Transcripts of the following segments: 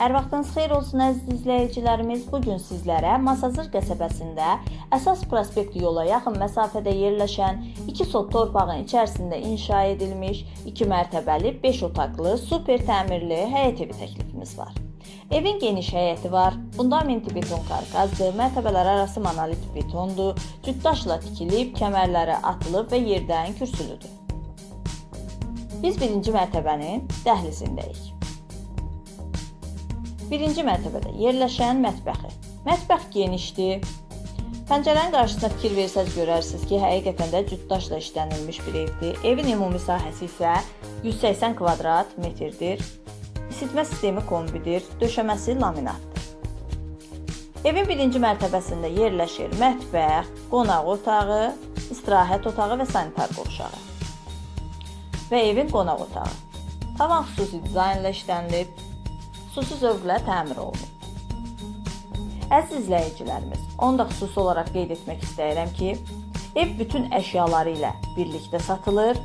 Hər vaxtınız xeyir olsun əziz izləyicilərimiz. Bu gün sizlərə Masazır qəsəbəsində əsas prospekt yola yaxın məsafədə yerləşən 2 sot torpağın içərisində inşa edilmiş 2 mərtəbəli 5 otaqlı super təmirli həyət evi təklifimiz var. Evin geniş həyəti var. Fundamenti beton karkasdır, mərtəbələr arası monolit betondur, cütdaşla tikilib, kəmərləri atılıb və yerdən kürsülüdür. Biz birinci mərtəbənin dəhlizindəyik. Birinci mərtəbədə yerləşən mətbəxi. Mətbəx genişdir. Pəncərənin qarşısına fikir versəz görərsiniz ki, həqiqətən də cütdaşla işlənilmiş bir evdir. Evin ümumi sahəsi isə 180 kvadrat metrdir. İsitmə sistemi kombidir, döşəməsi laminatdır. Evin birinci mərtəbəsində yerləşir mətbəx, qonaq otağı, istirahət otağı və sanitar qovşağı. Və evin qonaq otağı. Tavan xüsusi dizaynla işlənilib, xüsusi zövqlə təmir olunub. Əziz izləyicilərimiz, onu da xüsusi olaraq qeyd etmək istəyirəm ki, ev bütün əşyaları ilə birlikdə satılır.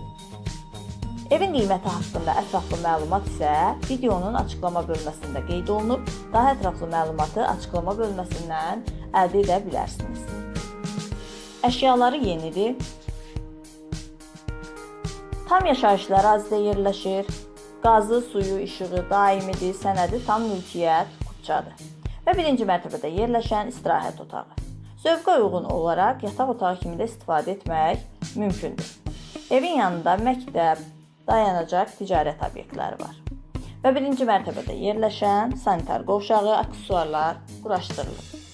Evin qiyməti haqqında ətraflı məlumat isə videonun açıqlama bölməsində qeyd olunub. Daha ətraflı məlumatı açıqlama bölməsindən əldə edə bilərsiniz. Əşyaları yenidir. Tam yaşayışlı ərazidə yerləşir. Qazı, suyu, işığı daimidir, sənədi tam mülkiyyət, kupçadır. Və birinci mərtəbədə yerləşən istirahət otağı. Zövqə uyğun olaraq yataq otağı kimi də istifadə etmək mümkündür. Evin yanında məktəb, dayanacaq ticarət obyektləri var. Və birinci mərtəbədə yerləşən sanitar qovşağı, aksesuarlar quraşdırılıb.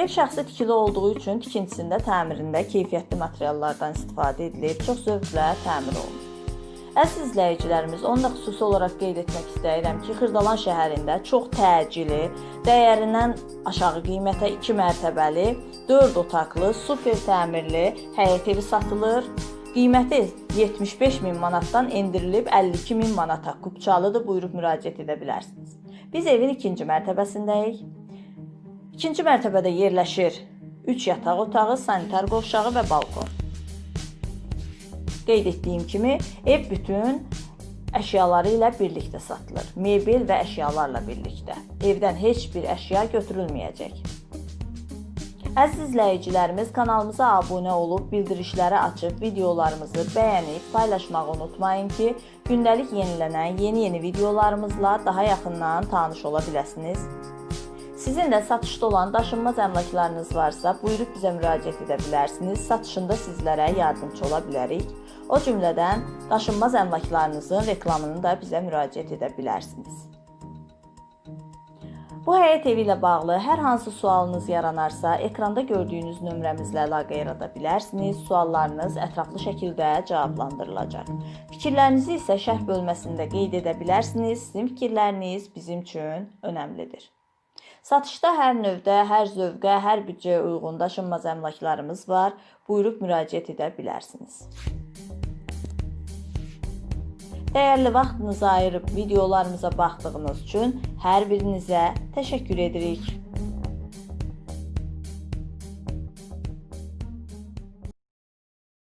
Ev şəxsi tikili olduğu üçün tikintisində, təmirində keyfiyyətli materiallardan istifadə edilib, çox zövqlə təmir olunur. Əziz izləyicilərimiz, onu da xüsusi olaraq qeyd etmək istəyirəm ki, Xırdalan şəhərində çox təcili, dəyərindən aşağı qiymətə 2 mərtəbəli, 4 otaqlı, super təmirli həyət evi satılır. Qiyməti 75 min manatdan endirilib 52 min manata. Kupçalıdır, buyurub müraciət edə bilərsiniz. Biz evin ikinci mərtəbəsindəyik. İkinci mərtəbədə yerləşir 3 yataq otağı, sanitar qovşağı və balkon. Qeyd etdiyim kimi, ev bütün əşyaları ilə birlikdə satılır. Mebel və əşyalarla birlikdə. Evdən heç bir əşya götürülməyəcək. Əziz izləyicilərimiz, kanalımıza abunə olub, bildirişləri açıb, videolarımızı bəyənib, paylaşmağı unutmayın ki, gündəlik yenilənən yeni-yeni videolarımızla daha yaxından tanış ola biləsiniz. Sizin də satışda olan daşınmaz əmlaklarınız varsa, buyurub bizə müraciət edə bilərsiniz. Satışında sizlərə yardımçı ola bilərik. O cümlədən daşınmaz əmlaklarınızın reklamını da bizə müraciət edə bilərsiniz. Bu həyət evi ilə bağlı hər hansı sualınız yaranarsa, ekranda gördüyünüz nömrəmizlə əlaqə yarada bilərsiniz. Suallarınız ətraflı şəkildə cavablandırılacaq. Fikirlərinizi isə şərh bölməsində qeyd edə bilərsiniz. Sizin fikirləriniz bizim üçün önəmlidir. Satışda hər növdə, hər zövqə, hər büdcəyə uyğun daşınmaz əmlaklarımız var. Buyurub müraciət edə bilərsiniz. Dəyərli vaxtınızı ayırıb videolarımıza baxdığınız üçün hər birinizə təşəkkür edirik.